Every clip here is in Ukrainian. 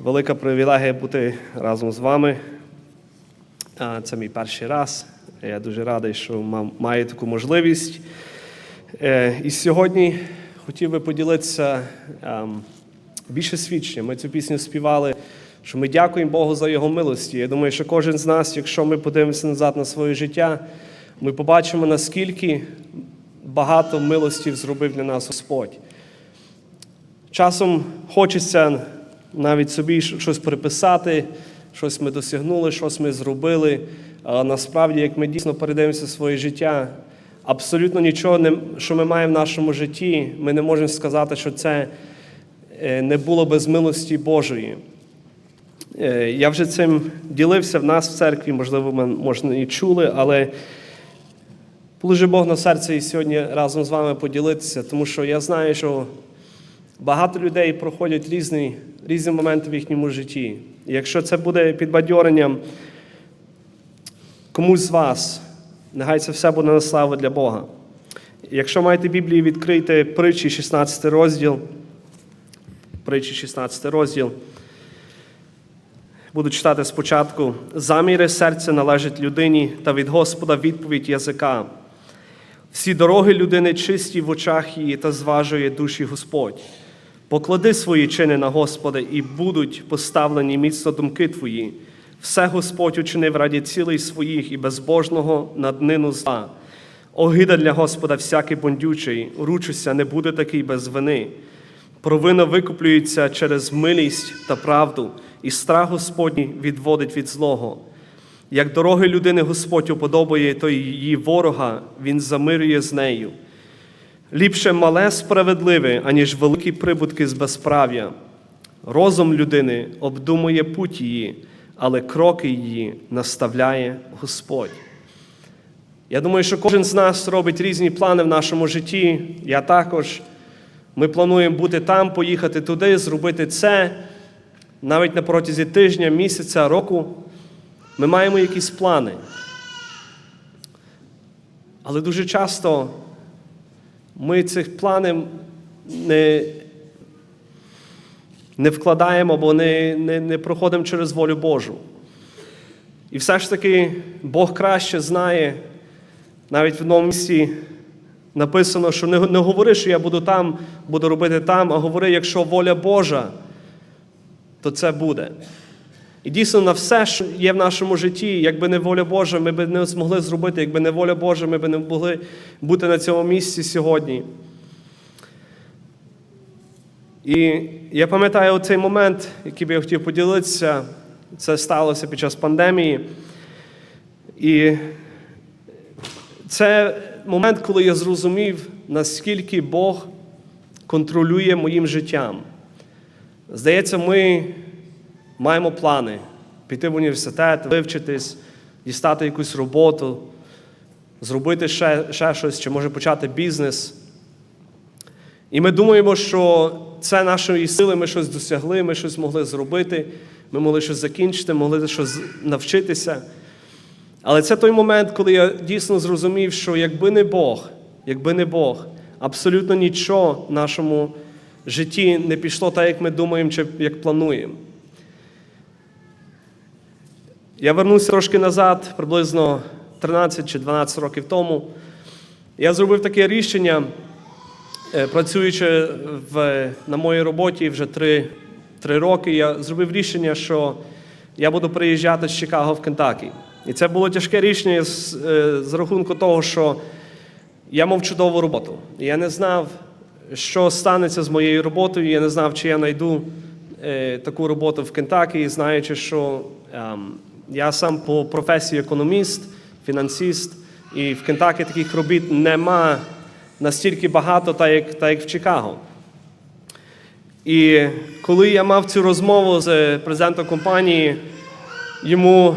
Велика привілегія бути разом з вами. Це мій перший раз. Я дуже радий, що маю таку можливість. Е, І сьогодні хотів би поділитися ем, більше свідчення. Ми цю пісню співали, що ми дякуємо Богу за Його милості. Я думаю, що кожен з нас, якщо ми подивимося назад на своє життя, ми побачимо, наскільки багато милостів зробив для нас Господь. Часом хочеться навіть собі щось приписати, щось ми досягнули, щось ми зробили. А насправді, як ми дійсно передивимося своє життя, абсолютно нічого, не- що ми маємо в нашому житті, ми не можемо сказати, що це е, не було без милості Божої. Е, Я вже цим ділився в нас в церкві, можливо, ми можна і чули, але положив Бог на серце і сьогодні разом з вами поділитися, тому що я знаю, що Багато людей проходять різні, різні моменти в їхньому житті. І якщо це буде підбадьоренням комусь з вас, нехай це все буде на славу для Бога. Якщо маєте Біблії, відкрийте притчі 16 розділ. Притчі 16 розділ. Буду читати спочатку. Заміри серця належать людині, та від Господа відповідь язика. Всі дороги людини чисті в очах її та зважує душі Господь. Поклади свої чини на Господа, і будуть поставлені міцно думки твої. Все Господь учинив раді цілей своїх і безбожного над нину зла. Огида для Господа всякий бондючий, ручуся, не буде такий без вини. Провина викуплюється через милість та правду, і страх Господній відводить від злого. Як дороги людини Господь уподобає, то її ворога Він замирює з нею. Ліпше мале справедливе, аніж великі прибутки з безправ'я. Розум людини обдумує путь її, але кроки її наставляє Господь. Я думаю, що кожен з нас робить різні плани в нашому житті. Я також. Ми плануємо бути там, поїхати туди, зробити це навіть на протязі тижня, місяця, року. Ми маємо якісь плани. Але дуже часто ми цих планів не, не вкладаємо або не, не, не проходимо через волю Божу. І все ж таки Бог краще знає, навіть в одному місці написано, що не, не говори, що я буду там, буду робити там, а говори, якщо воля Божа, то це буде. І дійсно на все, що є в нашому житті, якби не воля Божа, ми б не змогли зробити, якби не воля Божа, ми б не могли бути на цьому місці сьогодні. І я пам'ятаю цей момент, який би я хотів поділитися, це сталося під час пандемії. І це момент, коли я зрозумів, наскільки Бог контролює моїм життям. Здається, ми маємо плани піти в університет, вивчитись, дістати якусь роботу, зробити ще, ще щось, чи може почати бізнес. І ми думаємо, що це нашої сили, ми щось досягли, ми щось могли зробити, ми могли щось закінчити, могли щось навчитися. Але це той момент, коли я дійсно зрозумів, що якби не Бог, якби не Бог, абсолютно нічого в нашому житті не пішло так, як ми думаємо, чи як плануємо. Я вернувся трошки назад, приблизно 13 чи 12 років тому. Я зробив таке рішення, е, працюючи в, на моїй роботі вже три, три роки, я зробив рішення, що я буду приїжджати з Чикаго в Кентакі. І це було тяжке рішення з, е, з рахунку того, що я мав чудову роботу. Я не знав, що станеться з моєю роботою. Я не знав, чи я знайду е, таку роботу в Кентакі, знаючи, що ем, я сам по професії економіст, фінансист, і в Кентакі таких робіт нема настільки багато, так як, так як в Чикаго. І коли я мав цю розмову з президентом компанії, йому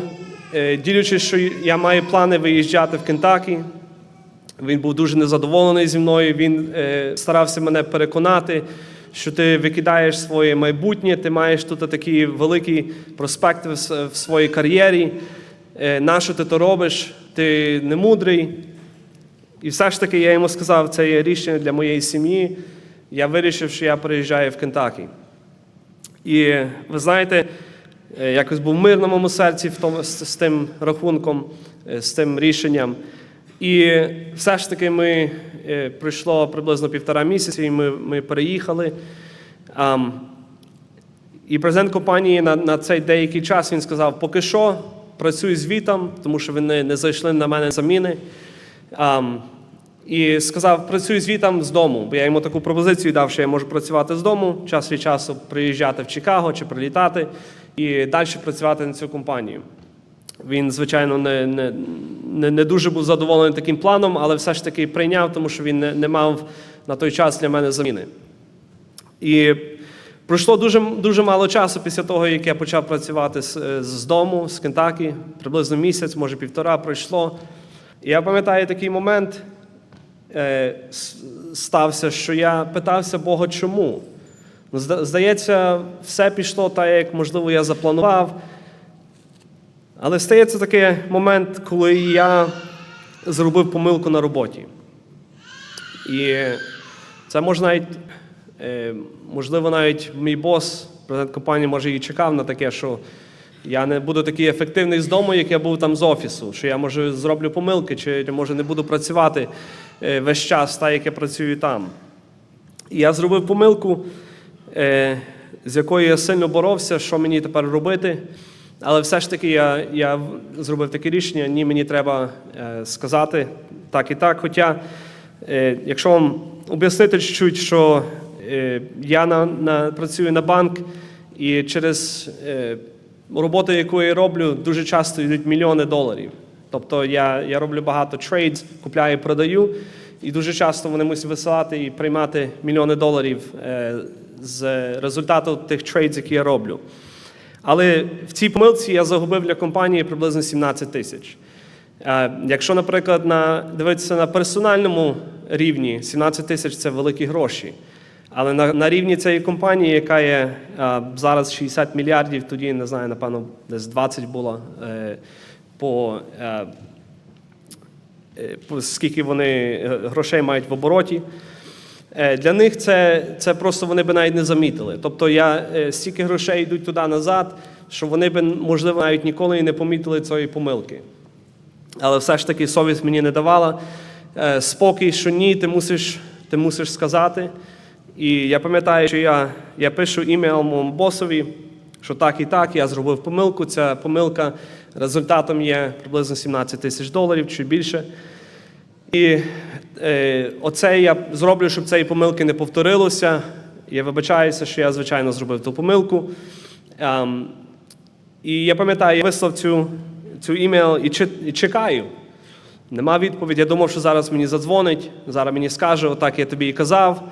е, ділячись, що я маю плани виїжджати в Кентакі, він був дуже незадоволений зі мною. Він е, старався мене переконати, що ти викидаєш своє майбутнє, ти маєш тут такі великі проспекти в, своїй кар'єрі. Е, нащо ти то робиш? Ти не мудрий. І все ж таки я йому сказав, це є рішення для моєї сім'ї. Я вирішив, що я приїжджаю в Кентакі. І ви знаєте, е, якось був мир на моєму серці з тим рахунком, е, з тим рішенням. І все ж таки ми е, пройшло приблизно півтора місяці, і ми, ми переїхали. Ам, і президент компанії на, на цей деякий час він сказав: поки що працюй звітом, тому що вони не зайшли на мене заміни. Ам, і сказав, працюй звітом з дому, бо я йому таку пропозицію дав, що я можу працювати з дому, час від часу приїжджати в Чикаго чи прилітати і далі працювати на цю компанію. Він, звичайно, не, не, не, не дуже був задоволений таким планом, але все ж таки прийняв, тому що він не, не мав на той час для мене заміни. І пройшло дуже, дуже мало часу після того, як я почав працювати з, з дому, з Кентакі, приблизно місяць, може півтора пройшло. І я пам'ятаю такий момент е, стався, що я питався Бога, чому. Ну, Здається, все пішло так, як, можливо, я запланував. Але стається такий момент, коли я зробив помилку на роботі. І це може навіть, е, можливо, навіть мій бос, президент компанії, може і чекав на таке, що я не буду такий ефективний з дому, як я був там з офісу, що я може зроблю помилки, чи може не буду працювати е, весь час, так як я працюю там. І я зробив помилку, е, з якою я сильно боровся, що мені тепер робити. Але все ж таки я, я зробив таке рішення, ні, мені треба е, сказати так і так. Хоча, е, якщо вам об'яснити чуть-чуть, що е, я на, на, працюю на банк, і через роботу, яку я роблю, дуже часто йдуть мільйони доларів. Тобто я, я роблю багато трейдс, купляю і продаю, і дуже часто вони мусять висилати і приймати мільйони доларів з результату тих трейдс, які я роблю. Але в цій помилці я загубив для компанії приблизно 17 тисяч. Е, Якщо, наприклад, на, дивитися на персональному рівні, 17 тисяч це великі гроші. Але на, на рівні цієї компанії, яка є е, зараз 60 мільярдів, тоді не знаю, напевно, десь 20 було е, по, е, е, по скільки вони грошей мають в обороті. Е, Для них це, це просто вони би навіть не замітили. Тобто я е, стільки грошей йдуть туди назад, що вони би, можливо, навіть ніколи і не помітили цієї помилки. Але все ж таки совість мені не давала. Е, Спокій, що ні, ти мусиш, ти мусиш сказати. І я пам'ятаю, що я, я пишу імейл моєму босові, що так і так, я зробив помилку. Ця помилка результатом є приблизно 17 тисяч доларів чи більше. І е, оце я зроблю, щоб цієї помилки не повторилося. Я вибачаюся, що я, звичайно, зробив ту помилку. Ем, і я пам'ятаю, я вислав цю, цю імейл і, чи- і чекаю. Нема відповіді. Я думав, що зараз мені задзвонить, зараз мені скаже, отак я тобі і казав.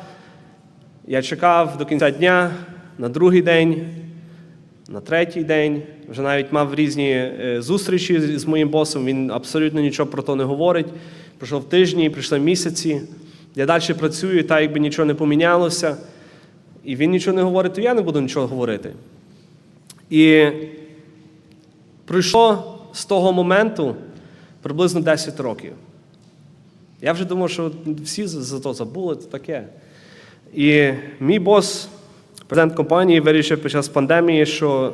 Я чекав до кінця дня, на другий день, на третій день. Вже навіть мав різні е, зустрічі з моїм босом. Він абсолютно нічого про то не говорить. Пройшов тижні, пройшли місяці. Я далі працюю, так якби нічого не помінялося. І він нічого не говорить, то я не буду нічого говорити. І пройшло з того моменту приблизно 10 років. Я вже думав, що всі за то забули, це таке. І мій бос, президент компанії, вирішив під час пандемії, що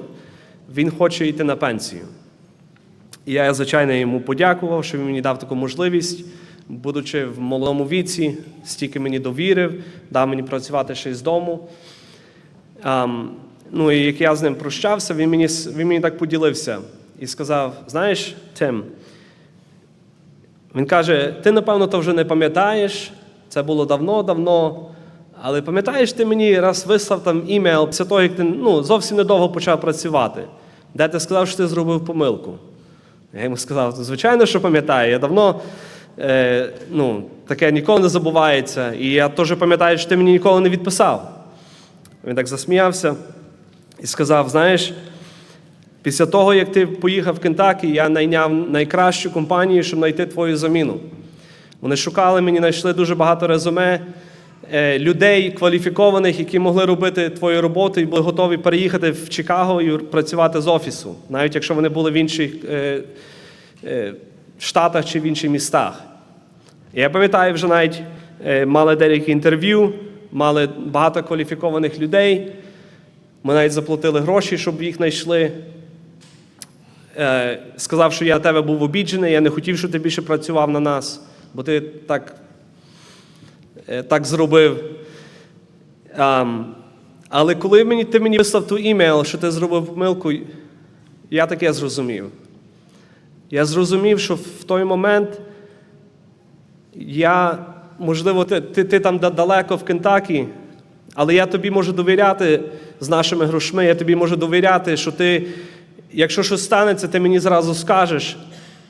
він хоче йти на пенсію. І я, звичайно, йому подякував, що він мені дав таку можливість, будучи в молодому віці, стільки мені довірив, дав мені працювати ще й з дому. Ам, ну і як я з ним прощався, він мені, він мені так поділився і сказав: знаєш, Тим, він каже: ти, напевно, то вже не пам'ятаєш, це було давно-давно. Але пам'ятаєш, ти мені раз вислав там імейл після того, як ти ну, зовсім недовго почав працювати, де ти сказав, що ти зробив помилку. Я йому сказав, звичайно, що пам'ятаю. Я давно е, ну, таке ніколи не забувається. І я теж пам'ятаю, що ти мені ніколи не відписав. Він так засміявся і сказав: знаєш, після того, як ти поїхав в Кентакі, я найняв найкращу компанію, щоб знайти твою заміну. Вони шукали мені, знайшли дуже багато резюме людей кваліфікованих, які могли робити твою роботу і були готові переїхати в Чикаго і працювати з офісу, навіть якщо вони були в інших е, е, штатах чи в інших містах. Я пам'ятаю, вже навіть е, мали деякі інтерв'ю, мали багато кваліфікованих людей. Ми навіть заплатили гроші, щоб їх знайшли. Е, сказав, що я на тебе був обіджений, я не хотів, щоб ти більше працював на нас, бо ти так, е, так зробив. Але коли мені, ти мені вислав ту імейл, що ти зробив помилку, я таке зрозумів. Я зрозумів, що в той момент я, можливо, ти, ти, ти там далеко в Кентакі, але я тобі можу довіряти з нашими грошми, я тобі можу довіряти, що ти, якщо щось станеться, ти мені зразу скажеш.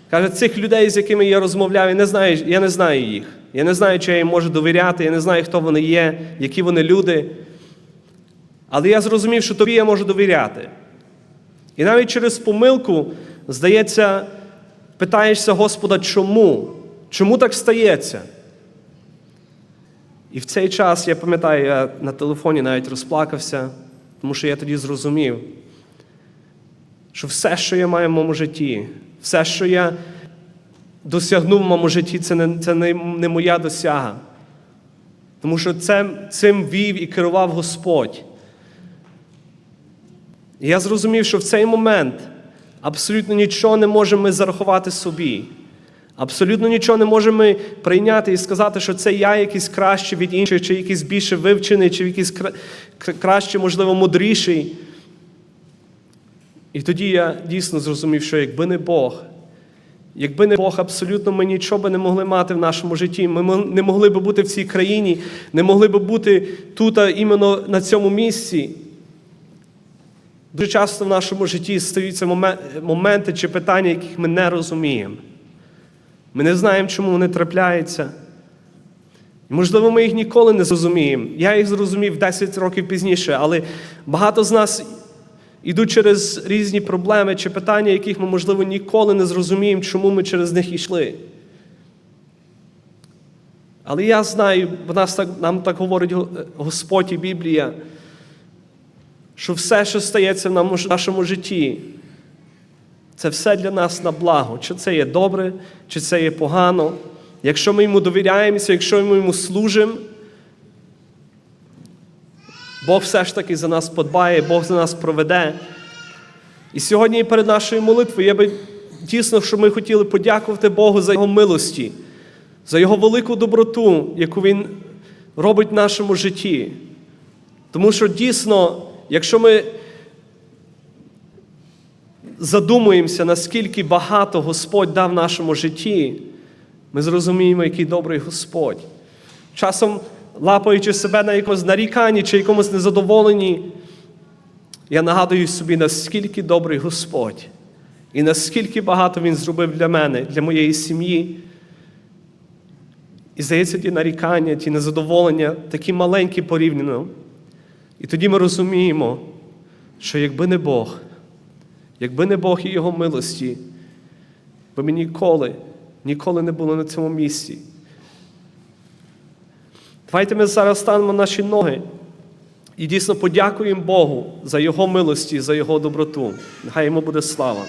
Каже, цих людей, з якими я розмовляв, я не знаю, я не знаю їх. Я не знаю, чи я їм можу довіряти, я не знаю, хто вони є, які вони люди. Але я зрозумів, що тобі я можу довіряти. І навіть через помилку, здається, питаєшся Господа, чому? Чому так стається? І в цей час, я пам'ятаю, я на телефоні навіть розплакався, тому що я тоді зрозумів, що все, що я маю в моєму житті, все, що я досягнув в моєму житті, це не, це не, не моя досяга. Тому що це, цим вів і керував Господь. І я зрозумів, що в цей момент абсолютно нічого не можемо ми зарахувати собі. Абсолютно нічого не можемо прийняти і сказати, що це я якийсь кращий від інших, чи якийсь більше вивчений, чи якийсь кра- кра- краще, можливо, мудріший. І тоді я дійсно зрозумів, що якби не Бог, якби не Бог, абсолютно ми нічого би не могли мати в нашому житті. Ми не могли би бути в цій країні, не могли би бути тут, іменно на цьому місці. Дуже часто в нашому житті стаються моменти чи питання, яких ми не розуміємо. Ми не знаємо, чому вони трапляються. Можливо, ми їх ніколи не зрозуміємо. Я їх зрозумів 10 років пізніше, але багато з нас йдуть через різні проблеми чи питання, яких ми, можливо, ніколи не зрозуміємо, чому ми через них йшли. Але я знаю, бо нас так, нам так говорить Господь і Біблія, що все, що стається в нашому житті, це все для нас на благо. Чи це є добре, чи це є погано. Якщо ми йому довіряємося, якщо ми йому служимо, Бог все ж таки за нас подбає, Бог за нас проведе. І сьогодні перед нашою молитвою я би дійсно, що ми хотіли подякувати Богу за Його милості, за Його велику доброту, яку Він робить в нашому житті. Тому що дійсно, якщо ми задумуємося, наскільки багато Господь дав нашому житті, ми зрозуміємо, який добрий Господь. Часом, лапаючи себе на якомусь наріканні чи якомусь незадоволенні, я нагадую собі, наскільки добрий Господь, і наскільки багато Він зробив для мене, для моєї сім'ї. І здається, ті нарікання, ті незадоволення такі маленькі порівняно. І тоді ми розуміємо, що якби не Бог, якби не Бог і Його милості, би ми ніколи, ніколи не були на цьому місці. Давайте ми зараз станемо наші ноги і дійсно подякуємо Богу за Його милості, за Його доброту. Нехай йому буде слава.